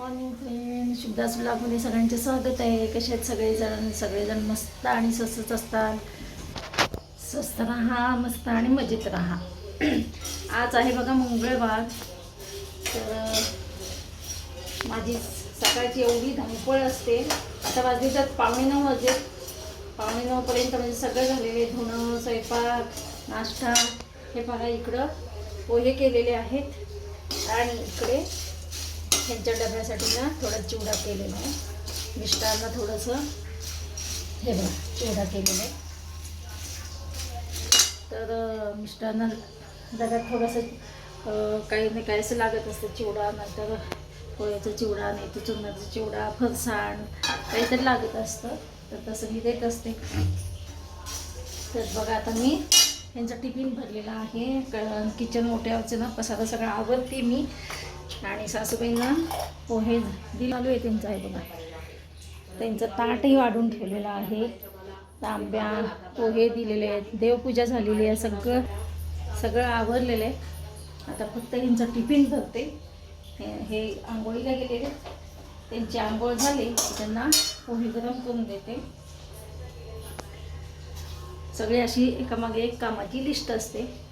Morning friend शुभदास ब्लॉगमध्ये सगळ्यांचे स्वागत आहे. कसे आहेत सगळेजण? सगळेजण मस्त आणि स्वस्तच असतात. स्वस्त राहा मस्त आणि मजेत राहा. आज आहे बघा मंगळवार. तर माझी सकाळची एवढी धावपळ असते. आता वाजले तर पावणे नऊ वाजले. पावणे नऊपर्यंत म्हणजे सगळं झालेले धुणं स्वयंपाक नाश्ता हे बघा इकडं. पोहे केलेले आहेत. आणि इकडे ह्यांच्या डब्यासाठी ना थोडा चिवडा केलेला आहे. मिस्टरांना थोडंसं हे बघा चिवडा केलेला आहे. तर अं, मिस्टरांना डब्यात थोडंसं काही नाही काही असं लागत असतं चिवडा नंतर पोळ्याचा चिवडा नाही तर चुन्नाचा चिवडा फरसाण काहीतरी लागत असतं. तर तसं मी देत असते. तर बघा आता मी ह्यांचा टिफिन भरलेला आहे. किचन मोठ्यावरचे ना पसारा सगळं आवडते मी. आणि सासूबाईंना पोहे दिल आलो आहे त्यांचं आहे बघा. त्यांचं ताटही वाढून ठेवलेलं आहे. तांब्या पोहे दिलेले आहेत. देवपूजा झालेली आहे. सगळं सगळं आवरलेलं आहे. आता फक्त यांचं टिफिन भरते. हे हे आंघोळीला गेलेले. त्यांची आंघोळ झाली. की त्यांना पोहे गरम करून देते. सगळी अशी एकामागे एक कामाची लिस्ट असते.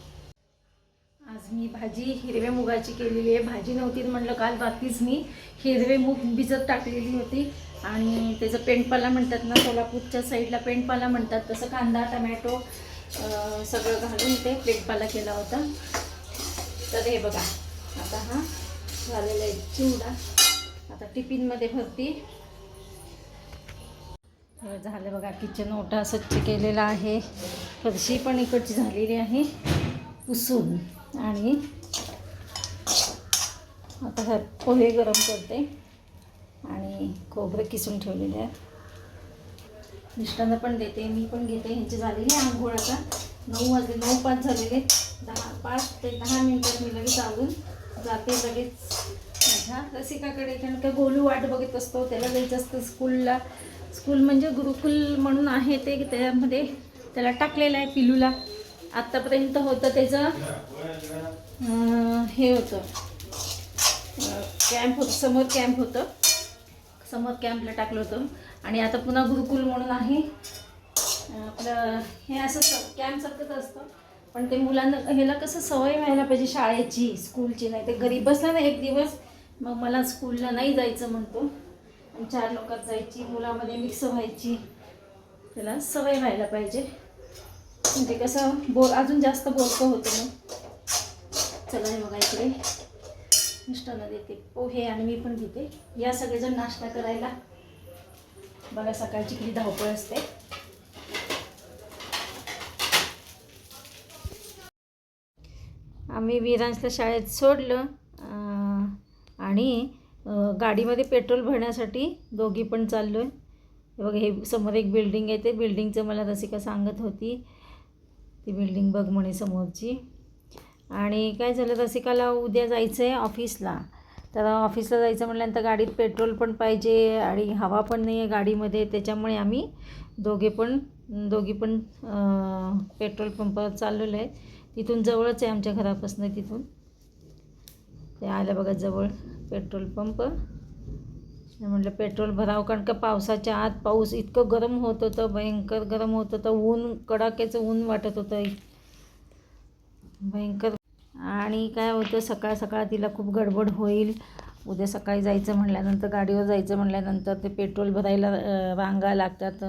आज मी भाजी हिरव्या मुगाची केलेली आहे. भाजी नव्हती म्हटलं काल रात्रीच मी हिरवे मूग भिजत टाकलेली होती. आणि त्याचं पेंटपाला म्हणतात ना सोलापूरच्या साईडला पेंटपाला म्हणतात. तसं कांदा टमॅटो सगळं घालून ते पेंटपाला केला होता. तर हे बघा आता हा झालेला आहे चिवडा. आता टिफिनमध्ये भरती. झालं बघा किचन ओटा स्वच्छ केलेला आहे. फरशी पण इकडची झालेली आहे. पुसून आणि आता ह्यात पोहे गरम करते आणि खोबरं किसून ठेवलेले आहेत मिस्टरांना पण देते मी पण घेते. ह्यांची झालेली आंघोळ आता. नऊ वाजले नऊ पाच झालेले. दहा पाच ते दहा मिनटात मी लगेच आवडून जाते लगेच. माझ्या रसिकाकडे कारण का गोलू वाट बघत असतो त्याला जायचं असतं स्कूलला स्कूल म्हणजे गुरुकुल म्हणून आहे ते त्यामध्ये त्याला टाकलेलं आहे पिलूला. आत्तापर्यंत होतं त्याचं हे होतं. कॅम्प होतं समोर कॅम्प होतं. समोर कॅम्पला टाकलं होतं. आणि आता पुन्हा गुरुकुल म्हणून आहे. आपलं हे असं स कॅम्पसारखंच असतं. पण ते मुलांना ह्याला कसं सवय व्हायला पाहिजे शाळेची स्कूलची नाही ते घरी बसला ना एक दिवस मग मला स्कूलला नाही जायचं म्हणतो. आणि चार लोकात जायची मुलामध्ये मिक्स व्हायची. त्याला सवय व्हायला पाहिजे. म्हणजे कसं बोल अजून जास्त बोरकं होतं मग. चला हे बघा इकडे. मिस्टरला देते. पोहे आणि मी पण घेते. या सगळेजण नाश्ता करायला. बघा सकाळची किती धावपळ असते. आम्ही विरांजला शाळेत सोडलं आणि गाडीमध्ये पेट्रोल भरण्यासाठी दोघी पण चाललो आहे बघा हे समोर एक बिल्डिंग आहे. ते बिल्डिंगचं मला रसिका सांगत होती. ती बिल्डिंग बघ म्हणे समोरची. आणि काय झालं रसिकाला उद्या जायचं आहे ऑफिसला. तर ऑफिसला जायचं म्हटल्यानंतर गाडीत पेट्रोल पण पाहिजे आणि हवा पण नाही आहे गाडीमध्ये. त्याच्यामुळे आम्ही दोघे पण दोघी पण पेट्रोल पंपावर चाललेलो आहे. तिथून जवळच आहे आमच्या घरापासून तिथून. ते आलं बघा जवळ पेट्रोल पंप. म्हटलं पेट्रोल भरावं कारण का पावसाच्या आत पाऊस इतकं गरम होत होतं भयंकर गरम होत होतं ऊन कडाक्याचं ऊन वाटत होतं भयंकर. आणि काय होतं सकाळ सकाळ तिला खूप गडबड होईल. उद्या सकाळी जायचं म्हटल्यानंतर गाडीवर जायचं म्हटल्यानंतर ते पेट्रोल भरायला रांगा लागतात.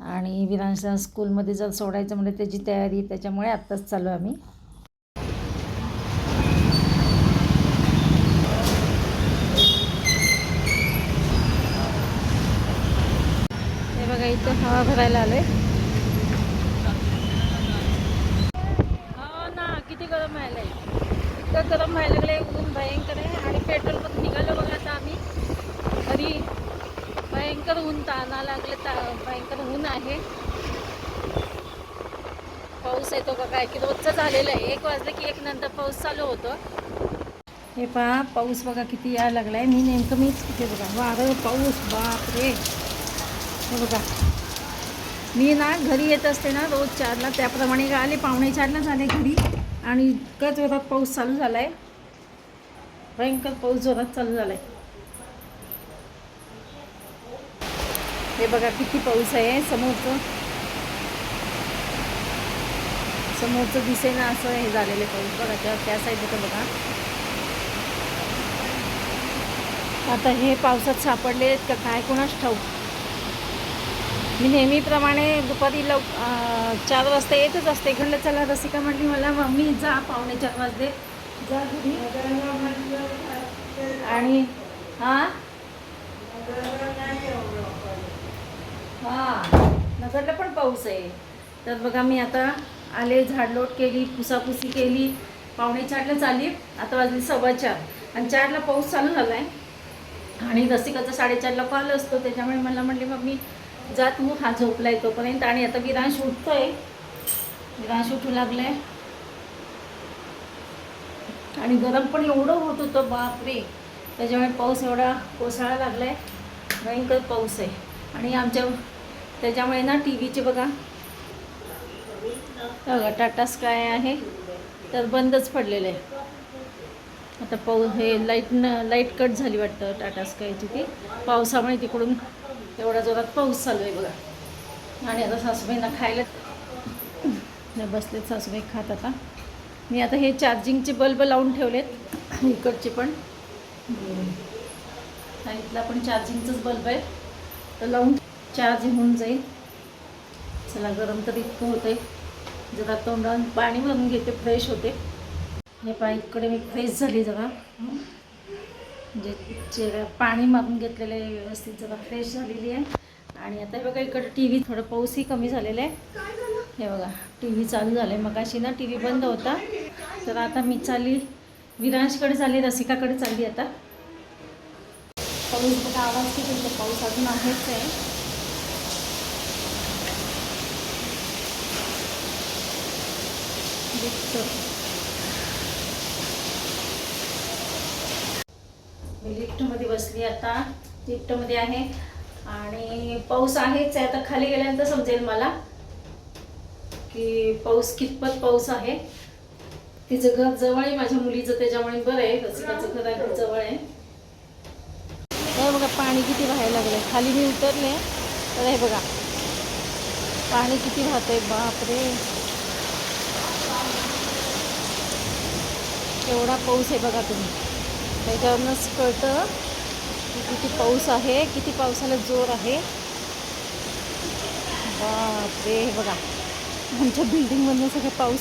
आणि विरांशला स्कूलमध्ये जर सोडायचं म्हणजे त्याची तयारी त्याच्यामुळे आत्ताच चालू आम्ही हे बघा इथं हवा भरायला आलोय. हो ना किती गरम व्हायला इतकं गरम व्हायला लागलंय ऊन भयंकर आहे आणि पेट्रोल पण निघालो बघा आता आम्ही. घरी भयंकर ऊन ताना लागले ता भयंकर ऊन आहे. पाऊस येतो बघा की रोजचं झालेलं आहे. एक वाजलं की एक नंतर पाऊस चालू होतो. हे पहा पाऊस बघा किती यायला लागलाय. मी नेमकं मीच हे बघा. वारं पाऊस बाप रे हे बघा. मी ना घरी येत असते ना रोज चारला त्याप्रमाणे आले पावणे चारला झाले घरी. आणि इतका जोरात पाऊस चालू झाला आहे भयंकर पाऊस जोरात चालू झाला आहे हे बघा किती पाऊस आहे समोरचं. समोरचं दिसे ना असं हे झालेलं पाऊस. बघा त्या त्या साईडचं बघा. आता हे पावसात सापडले आहेत का काय? कोणाच ठाऊक? मी नेहमीप्रमाणे दुपारी लव चार वाजता येतच असते. इकडलं चला रसिका म्हटली मला मम्मी जा पावणे चार वाजले. जा घरी. आणि हां? हां नगरला पण पाऊस आहे. तर बघा मी आता आले झाडलोट केली पुसापुसी केली. पावणे चारला चालली आता वाजली सव्वा चार. आणि चारला पाऊस चालू झाला आहे आणि रसिकाचा साडेचारला कॉल असतो त्याच्यामुळे मला म्हणले मग मी जा तू हा झोपला आहे तोपर्यंत. आणि आता विरांश उठतोय. विरांश उठू लागलाय. आणि गरम पण एवढं होत होतं बापरे. त्याच्यामुळे पाऊस एवढा कोसळा लागलाय. भयंकर पाऊस आहे. आणि आमच्या त्याच्यामुळे ना टी व्हीचे बघा. बघा टाटा स्काय आहे. तर बंदच पडलेलं आहे. आता पाऊस हे लाइट न लाइट कट झाली वाटतं टाटा स्कायची ती. पावसामुळे तिकडून एवढा जोरात पाऊस चालू आहे बघा. आणि आता सासूबाईंना खायला नाही बसलेत सासूबाई खात आता. मी आता हे चार्जिंगचे बल्ब लावून ठेवलेत इकडचे पण. आणि इथला पण चार्जिंगचंच बल्ब आहे. तर लावून चार्ज होऊन जाईल. चला गरम तर इतकं होतं आहे जरा तोंडात पाणी भरून घेते फ्रेश होते. हे पा इकडे मी फ्रेश झाली जरा. म्हणजे चेहरा पाणी मारून घेतलेलं आहे व्यवस्थित जरा फ्रेश झालेली आहे. आणि आता हे बघा इकडे टी व्ही थोडं पाऊसही कमी झालेलं आहे. हे बघा टी व्ही चालू झालं आहे मग अशी ना टी व्ही बंद होता. तर आता मी चालली विरांशकडे चालली रसिकाकडे चालली आता. पाऊस बघा आवाज किती होतो पाऊस अजून आहेच आहे. दिसतो. मी लिफ्टमध्ये बसली आता. लिफ्टमध्ये आहे. आणि पाऊस आहेच आहे. आता खाली गेल्यानंतर समजेल मला की पाऊस कितपत पाऊस आहे. तिचं घर जवळ आहे. माझ्या मुलीचं त्याच्यामुळे बरं आहे. रसिकाचं घर आहे जवळ आहे. हे बघा पाणी किती व्हायला लागलं खाली मी उतरले. तर हे बघा. पाणी किती वाहत आहे बापरे. एवढा पाऊस आहे बघा तुम्ही. त्याच्यावरूनच कळतं की किती पाऊस आहे किती पावसाला जोर आहे. बापरे हे बघा आमच्या बिल्डिंगमधनं सगळं पाऊस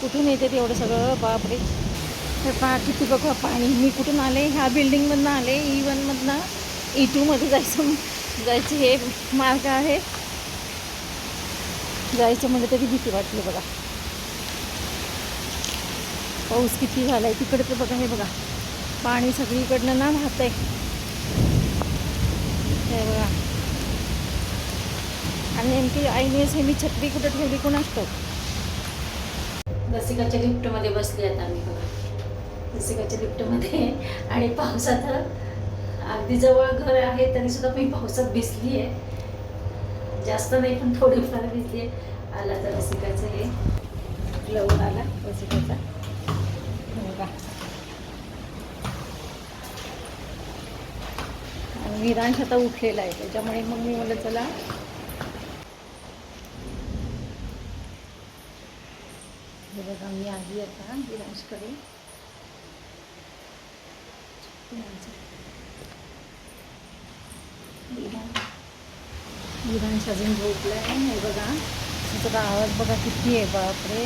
कुठून येते ते एवढं सगळं? बापरे. हे पहा किती बघा पाणी. मी कुठून आले? ह्या बिल्डिंगमधनं आले. E ई वनमधनं ई e टूमध्ये जायचं जायचं हे मार्ग आहे. जायचं म्हणजे तरी भीती वाटली बघा. पाऊस किती झाला आहे तिकडे तर बघा हे बघा. पाणी सगळीकडनं ना वाहत आहे हे बघा. आणि नेमकी आईनेच हे मी छत्री कुठं ठेवली कोण असतो रसिकाच्या लिफ्टमध्ये बसली आता आम्ही बघा. रसिकाच्या लिफ्टमध्ये. आणि पावसात अगदी जवळ घर आहे तरीसुद्धा मी पावसात भिजली आहे जास्त नाही पण थोडीफार भिजली आहे आला तर रसिकाचं हे. लवकर आला रसिकाचा बघा आणि विरांश आता उठलेला आहे त्याच्यामुळे मग मी म्हणलं चला. हे बघा मी आली आता विरांशकडे विरांश विरांश अजून झोपला आहे हे बघा. त्याचा आवाज बघा किती आहे बापरे.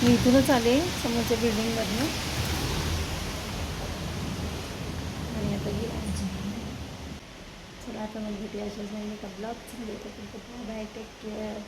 मी इथूनच आले समोरच्या बिल्डिंगमधनं आणि आता ही चला आता मग भेटूया. अशाच नाही का ब्लॉग खूप बाय टेक केअर